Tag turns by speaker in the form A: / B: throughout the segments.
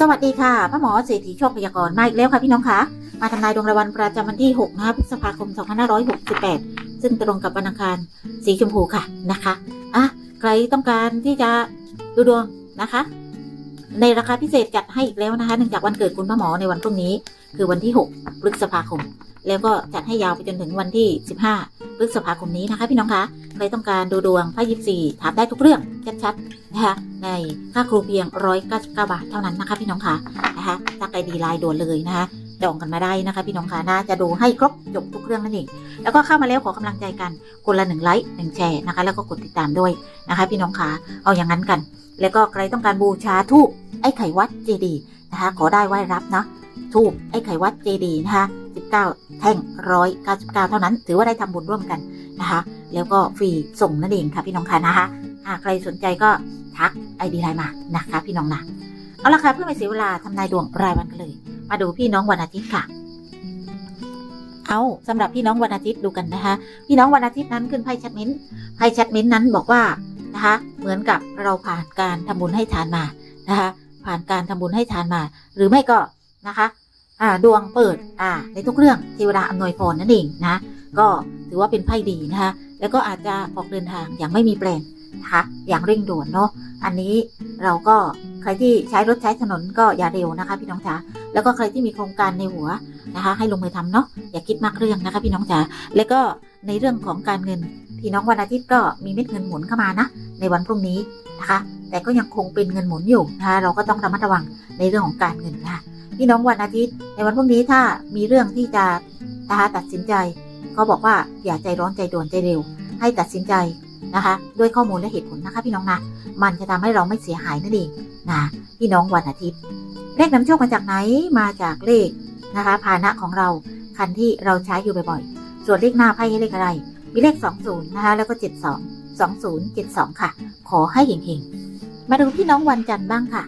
A: สวัสดีค่ะพระหมอเศรษฐีโชคพยากรณ์มาอีกแล้วค่ะพี่น้องคะมาทำนายดวงรายวันประจำวันที่6นะคะพฤษภาคม 2568 ซึ่งตรงกับวันอังคารสีชมพูค่ะนะคะอะใครต้องการที่จะดูดวงนะคะ ในราคาพิเศษจัดให้อีกแล้วนะคะเนื่องจากวันเกิดคุณพ่อหมอในวันพรุ่งนี้ คือวันที่ 6 พฤษภาคม แล้วก็จัดให้ยาวไปจนถึงวันที่ 15 พฤษภาคมนี้นะคะพี่น้องคะใครต้องการดูดวงไพ่ยิปซีถามได้ทุกเรื่องชัดๆนะคะในค่าครูเพียง 199 บาทเท่านั้นนะคะพี่น้องคะนะคะทักไอดีไลน์ด่วนเลยนะคะจองกันมาได้นะคะ พี่น้องคะน่าจะดูให้ครบจบทุกเรื่องนั่นเองแล้วก็เข้ามาแล้วขอกำลังใจกันคนละหนึ่งไลค์หนึ่งแชร์นะคะ แล้วก็กดติดตามด้วยนะคะ พี่น้องคะเอาอย่างนั้นกัน แล้วก็ใครต้องการบูชาทูบไอ้ไข่วัดเจดีนะคะขอได้ไหว้รับเนาะทูบไอ้ไข่วัดเจดีนะคะ19 แท่ง 199 เท่านั้น ถือว่าได้ทำบุญร่วมกันนะคะ แล้วก็ฟรีส่งนั่นเองค่ะพี่น้องค่ะนะคะอ่าใครสนใจก็ทักไอดีไลน์มานะคะพี่น้องนะเอาละค่ะเพื่อไม่เสียเวลาทำนายดวงรายวันกันเลย มาดูพี่น้องวันอาทิตย์ค่ะ เอาสำหรับพี่น้องวันอาทิตย์ดูกันนะคะ พี่น้องวันอาทิตย์นั้นขึ้นไพ่แชทเมนต์ไพ่แชทเมนต์นั้นบอกว่า นะคะ เหมือนกับเราผ่านการทำบุญให้ทานมานะคะ ผ่านการทำบุญให้ทานมา หรือไม่ก็นะคะอ่าดวงเปิดอ่าในทุกเรื่องเทวดาอำนวยพรนั่นเองนะ ก็ถือว่าเป็นไพ่ดีนะคะ แล้วก็อาจจะออกเดินทางอย่างไม่มีแปลนนะคะอย่างเร่งด่วนเนาะอันนี้เราก็ใครที่ใช้รถใช้ถนนก็อย่าเร็วนะคะ พี่น้องจ๋าแล้วก็ใครที่มีโครงการในหัวนะคะ ให้ลงมือทำเนาะอย่าคิดมากเรื่องนะคะ พี่น้องจ๋าแล้วก็ในเรื่องของการเงินพี่น้องวันอาทิตย์ก็มีเม็ดเงินหมุนเข้ามานะ ในวันพรุ่งนี้นะคะ แต่ก็ยังคงเป็นเงินหมุนอยู่นะคะเราก็ต้องระมัดระวังในเรื่องของการเงินนะคะพี่น้องวันอาทิตย์ ในวันพรุ่งนี้ถ้ามีเรื่องที่จะนะคะตัดสินใจก็บอกว่าอย่าใจร้อนใจด่วนใจเร็ว ให้ตัดสินใจนะคะ ด้วยข้อมูลและเหตุผลนะคะ พี่น้องนะมันจะทำให้เราไม่เสียหายนั่นเองนะพี่น้องวันอาทิตย์ เลขนำโชคมาจากไหนมาจากเลขนะคะพาหนะของเราคันที่เราใช้อยู่บ่อยๆส่วนเลขหน้าไพ่ให้เลขอะไร มีเลข 20นะคะแล้วก็ 72 20 72 ค่ะ ขอให้เฮงๆ มาดูพี่น้องวันจันทร์บ้างค่ะ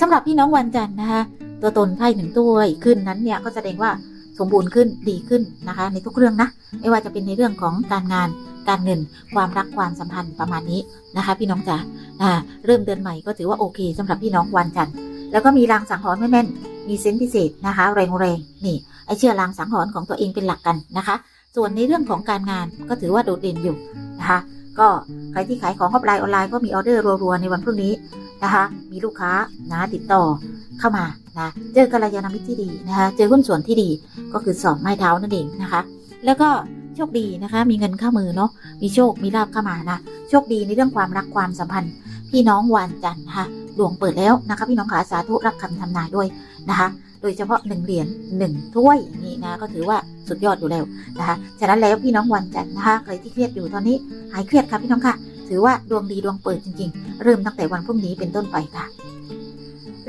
A: สำหรับพี่น้องวันจันทร์นะคะ ตัวตนไพ่หนึ่งตัวขึ้นนั้นเนี่ยก็แสดงว่าสมบูรณ์ขึ้นดีขึ้นนะคะ ในทุกเรื่องนะ ไม่ว่าจะเป็นในเรื่องของการงานการเงินความรักความสัมพันธ์ประมาณนี้นะคะ พี่น้องจ๋าเริ่มเดือนใหม่ก็ถือว่าโอเคสำหรับพี่น้องวันจันทร์แล้วก็มีรางสังหรณ์แม่นมีเซนส์พิเศษนะคะ แรงๆนี่ไอเชื่อรางสังหรณ์ของตัวเองเป็นหลักกันนะคะ ส่วนในเรื่องของการงานก็ถือว่าโดดเด่นอยู่ นะคะก็ใครที่ขายของออฟไลน์ออนไลน์ก็มีออเดอร์รัวๆในวันพรุ่งนี้นะคะ มีลูกค้านะติดต่อเข้ามานะเจอกัลยาณมิตรที่ดีนะคะ เจอหุ้นส่วนที่ดีก็คือสองไม้เท้านั่นเองนะคะ แล้วก็โชคดีนะคะ มีเงินเข้ามือเนาะมีโชคมีลาบเข้ามานะโชคดีในเรื่องความรักความสัมพันธ์ พี่น้องวันจันทร์นะคะดวงเปิดแล้วนะคะ พี่น้องขาสาธุรับคำทำนายด้วยนะคะ โดยเฉพาะหนึ่งเหรียญหนึ่งถ้วยอย่างนี้นะก็ถือว่า สุดยอดอยู่แล้วนะคะฉะนั้นแล้วพี่น้องวันจันทร์นะคะใครที่เครียดอยู่ตอนนี้หายเครียดค่ะพี่น้องค่ะ ถือว่าดวงดีดวงเปิดจริง ๆ เริ่มตั้งแต่วันพรุ่งนี้เป็นต้นไปค่ะ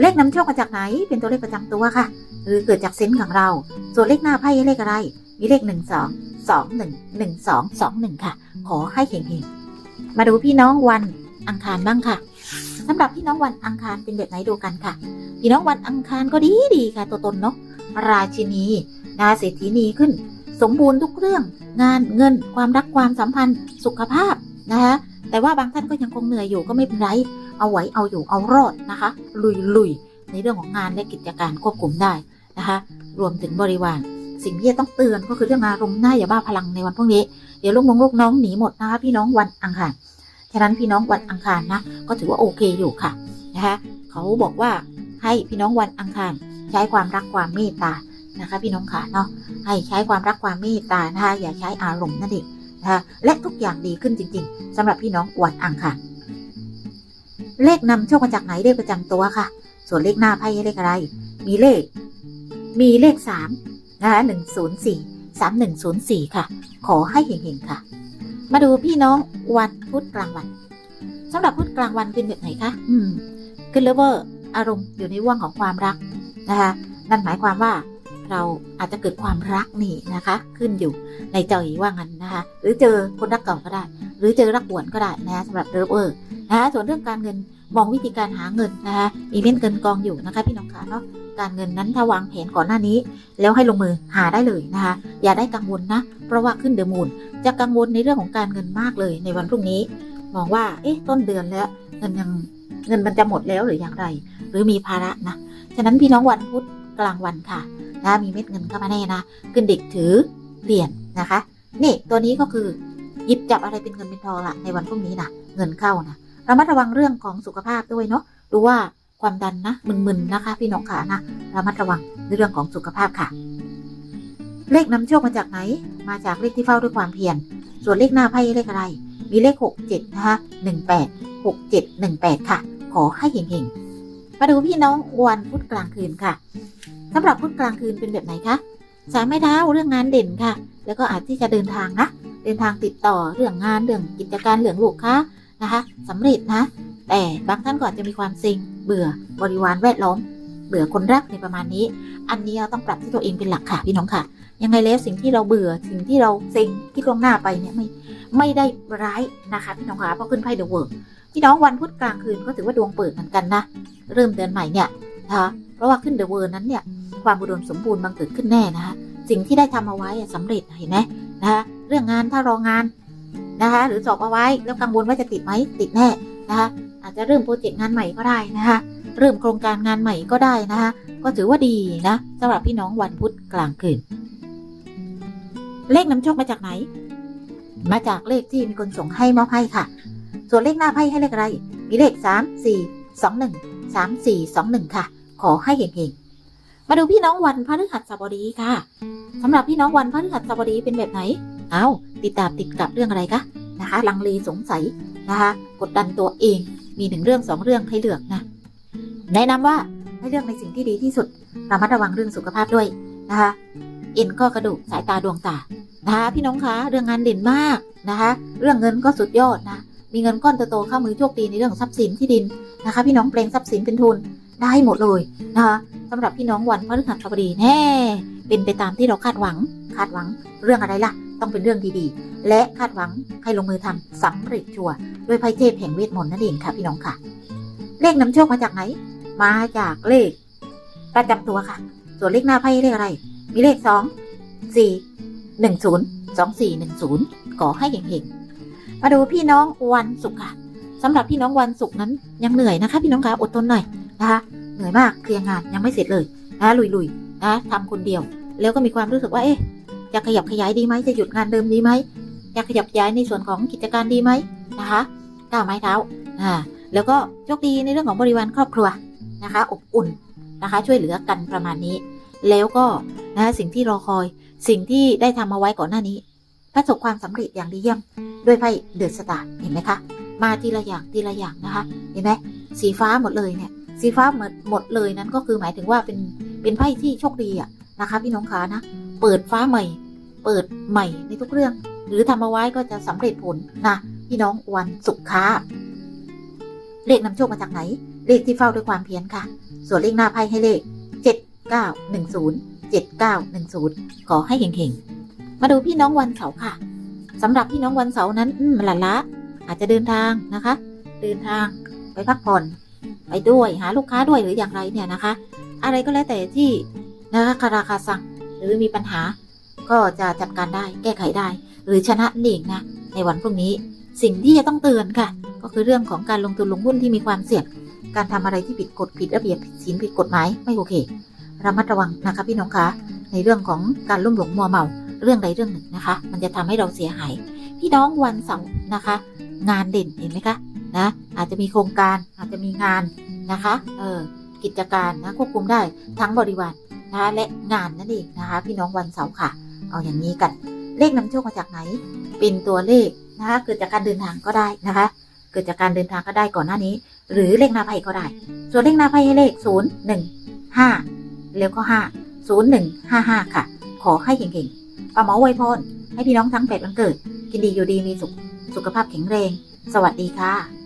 A: เลขนำโชคมาจากไหนเป็นตัวเลขประจำตัวค่ะ หรือเกิดจากเซนส์ของเรา ส่วนเลขหน้าไพ่เลขอะไร มีเลขหนึ่งสองสองหนึ่งหนึ่งสองสองหนึ่งค่ะ ขอให้เฮงๆมาดูพี่น้องวันอังคารบ้างค่ะสำหรับพี่น้องวันอังคารเป็นแบบไหนดูกันค่ะ พี่น้องวันอังคารก็ดีดีค่ะ ตัวตนเนาะราชินี นาเศรษฐีนีขึ้น สมบูรณ์ทุกเรื่อง งานเงินความรักความสัมพันธ์ สุขภาพนะคะแต่ว่าบางท่านก็ยังคงเหนื่อยอยู่ก็ไม่เป็นไร เอาไว้เอาอยู่เอารอดนะคะ ลุยลุยในเรื่องของงานและกิจการควบคุมได้นะคะ รวมถึงบริวาร สิ่งที่จะต้องเตือนก็คือเรื่องอารมณ์หน้าอย่าบ้าพลังในวันพวกนี้ เดี๋ยวลูกน้องลูกน้องหนีหมดนะคะพี่น้องวันอังคาร ฉะนั้นพี่น้องวันอังคารนะ ก็ถือว่าโอเคอยู่ค่ะนะคะ เขาบอกว่าให้พี่น้องวันอังคาร ใช้ความรักความเมตตา นะคะ พี่น้องค่ะเนาะให้ใช้ความรักความเมตตานะคะอย่าใช้อารมณ์นั่นเองนะคะและทุกอย่างดีขึ้นจริง ๆสำหรับพี่น้องวันอังคารเลขนำโชคมาจากไหนเลขประจำตัวค่ะ ส่วนเลขหน้าไพ่เลขอะไร มีเลข มีเลขสามนะคะหนึ่งศูนย์สี่สามหนึ่งศูนย์สี่ค่ะ ขอให้เฮงๆค่ะ มาดูพี่น้องวันพุธกลางวันสำหรับพุธกลางวันเป็นแบบไหนคะอืมขึ้นเลเวอร์อารมณ์อยู่ในว่างของความรักนะคะนั่นหมายความว่า เราอาจจะเกิดความรักนี่นะคะ ขึ้นอยู่ในใจว่างั้นนะคะ หรือเจอคนรักเก่าก็ได้ หรือเจอรักหวนก็ได้นะคะสำหรับเลเวอร์นะคะส่วนเรื่องการเงินมองวิธีการหาเงินนะคะมีเม็ดเงินกองอยู่นะคะ พี่น้องคะเนาะการเงินนั้นถ้าวางแผนก่อนหน้านี้ แล้วให้ลงมือหาได้เลยนะคะ อย่าได้กังวลนะ เพราะว่าขึ้นเดอะมูนจะกังวลในเรื่องของการเงินมากเลยในวันพรุ่งนี้ มองว่าเอ๊ะต้นเดือนแล้วเงินยังเงินมันจะหมดแล้วหรืออย่างไร หรือมีภาระนะฉะนั้นพี่น้องวันพุธกลางวันค่ะ นะมีเม็ดเงินเข้ามาแน่นะขึ้นเด็กถือเหรียญนะคะ นี่ตัวนี้ก็คือหยิบจับอะไรเป็นเงินเป็นทองละในวันพรุ่งนี้นะเงินเข้านะระมัดระวังเรื่องของสุขภาพด้วยเนาะดูว่าความดันนะมึนๆนะคะ พี่น้องขานะระมัดระวังในเรื่องของสุขภาพค่ะ เลขนำโชคมาจากไหน มาจากเลขที่เฝ้าด้วยความเพียรส่วนเลขหน้าไพ่เลขอะไร มีเลข 67 นะคะ 18 67 18 ค่ะ ขอให้เฮงๆมาดูพี่น้องวันพุธกลางคืนค่ะ สำหรับพุธกลางคืนเป็นแบบไหนคะสายไม้เท้าเรื่องงานเด่นค่ะ แล้วก็อาจที่จะเดินทางนะเดินทางติดต่อเรื่องงานเรื่องกิจการเรื่องลูกค้านะคะสำเร็จนะ แต่บางท่านก็อาจจะมีความเซ็งเบื่อบริวารแวดล้อม เบื่อคนรักในประมาณนี้ อันนี้เราต้องปรับที่ตัวเองเป็นหลักค่ะพี่น้องค่ะ ยังไงแล้วสิ่งที่เราเบื่อสิ่งที่เราเซ็งที่ล่วงหน้าไปเนี่ยไม่ไม่ได้ร้ายนะคะพี่น้องค่ะเพราะขึ้นไพ่เดอะเวิร์พี่น้องวันพุธกลางคืนก็ถือว่าดวงเปิดเหมือนกันนะ เริ่มเดือนใหม่เนี่ยนะคะ เพราะว่าขึ้นเดอะเวิร์นั้นเนี่ยความอุดมสมบูรณ์บังเกิดขึ้นแน่นะคะสิ่งที่ได้ทำเอาไว้อะสำเร็จเห็นไหมนะคะเรื่องงานถ้ารองานนะคะหรือสอบเอาไว้แล้วกังวลว่าจะติดไหมติดแน่นะคะอาจจะเริ่มโปรเจกต์งานใหม่ก็ได้นะคะเริ่มโครงการงานใหม่ก็ได้นะคะก็ถือว่าดีนะสำหรับพี่น้องวันพุธกลางคืนเลขนำโชคมาจากไหน มาจากเลขที่มีคนส่งให้มอบให้ค่ะ ส่วนเลขหน้าไพ่ให้เลขอะไร มีเลข 3 4 2 1 3 4 2 1 ค่ะ ขอให้เฮงๆมาดูพี่น้องวันพฤหัสบดีค่ะสำหรับพี่น้องวันพฤหัสบดีเป็นแบบไหน เอาติดตามติดกับเรื่องอะไรคะนะคะ ลังเลสงสัยนะคะ กดดันตัวเองมีหนึ่งเรื่องสองเรื่องให้เลือกนะ แนะนำว่าให้เลือกในสิ่งที่ดีที่สุดระมัดระวังเรื่องสุขภาพด้วยนะคะเอ็นข้อกระดูกสายตาดวงตานะคะพี่น้องคะเรื่องงานเด่นมากนะคะ เรื่องเงินก็สุดยอดนะมีเงินก้อนโตๆเข้ามือโชคดีในเรื่องทรัพย์สินที่ดินนะคะ พี่น้องเปลงทรัพย์สินเป็นทุน ได้หมดเลยนะคะสำหรับพี่น้องวันพฤหัสบดีแน่เป็นไปตามที่เราคาดหวังคาดหวังเรื่องอะไรล่ะ ต้องเป็นเรื่องดีๆ และคาดหวังให้ลงมือทำสำเร็จชัวร์ด้วยไพ่เทพแห่งเวทมนต์นั่นเองค่ะพี่น้องค่ะ เลขนำโชคมาจากไหน มาจากเลขประจำตัวค่ะ ส่วนเลขหน้าไพ่เลขอะไร มีเลขสองสี่หนึ่งศูนย์สองสี่หนึ่งศูนย์ขอให้เห็งๆมาดูพี่น้องวันศุกร์ค่ะสำหรับพี่น้องวันศุกร์นั้นยังเหนื่อยนะคะ พี่น้องคะอดทนหน่อย นะคะเหนื่อยมากเคลียร์งานยังไม่เสร็จเลยนะลุยๆนะทำคนเดียว แล้วก็มีความรู้สึกว่าเอ๊ะจะขยับขยายดีไหมจะหยุดงานเดิมดีไหมจะขยับขยายในส่วนของกิจการดีไหมนะคะก้าวไม้เท้าอ่าแล้วก็โชคดีในเรื่องของบริวารครอบครัวนะคะ อบอุ่นนะคะ ช่วยเหลือกันประมาณนี้ แล้วก็นะสิ่งที่รอคอย สิ่งที่ได้ทำเอาไว้ก่อนหน้านี้ประสบความสำเร็จอย่างดีเยี่ยม ด้วยไพ่เดือดสตาร์เห็นไหมคะ มาทีละอย่างทีละอย่างนะคะ เห็นไหมสีฟ้าหมดเลยเนี่ย สีฟ้าหมดหมดเลยนั้นก็คือหมายถึงว่าเป็นเป็นไพ่ที่โชคดีอะนะคะพี่น้องคะนะ เปิดฟ้าใหม่ เปิดใหม่ในทุกเรื่อง หรือทำเอาไว้ก็จะสำเร็จผลนะพี่น้องวันศุกร์ค้าเลขนำโชคมาจากไหน เลขที่เฝ้าด้วยความเพียรค่ะ ส่วนเลขหน้าไพ่ให้เลข 7910 7910 ขอให้เฮงๆ มาดูพี่น้องวันเสาร์ค่ะสำหรับพี่น้องวันเสาร์นั้น อืมหละละ อาจจะเดินทางนะคะ เดินทางไปพักผ่อน ไปด้วย หาลูกค้าด้วยหรืออย่างไรเนี่ยนะคะ อะไรก็แล้วแต่ที่นะคะคาราคาซังหรือมีปัญหาก็จะจัดการได้แก้ไขได้ หรือชนะนั่เองนะในวันพรุ่งนี้ สิ่งที่จะต้องเตือนค่ะ ก็คือเรื่องของการลงทุนลงหุ้นที่มีความเสี่ยง การทำอะไรที่ผิดกฎผิดระเบียบผิดศีลผิดกฎหมายไม่โอเคระมัดระวังนะคะพี่น้องคะในเรื่องของการลุ่มหลงมัวเมาเรื่องใดเรื่องหนึ่งนะคะ มันจะทำให้เราเสียหาย พี่น้องวันเสาร์นะคะ งานเด่นเห็นไหมคะ นะ อาจจะมีโครงการอาจจะมีงานนะคะเออกิจการนะควบคุมได้ทั้งบริวารนะะและงานนั่นเองนะคะ พี่น้องวันเสาร์ค่ะ เอาอย่างนี้กัน เลขนำโชคมาจากไหน เป็นตัวเลขนะคะเกิดจากการเดินทางก็ได้นะคะ เกิดจากการเดินทางก็ได้ก่อนหน้านี้ หรือเลขนาไพ่ก็ได้ ส่วนเลขนาไพ่ให้เลขศูนย์หนึ่งห้าแล้วก็ห้าศูนย์หนึ่งห้าห้าค่ะ ขอให้เก่งๆป้าหมอไวยพรให้พี่น้องทั้งแปดวันเกิด กินดีอยู่ดีมีสุขสุขภาพแข็งแรง สวัสดีค่ะ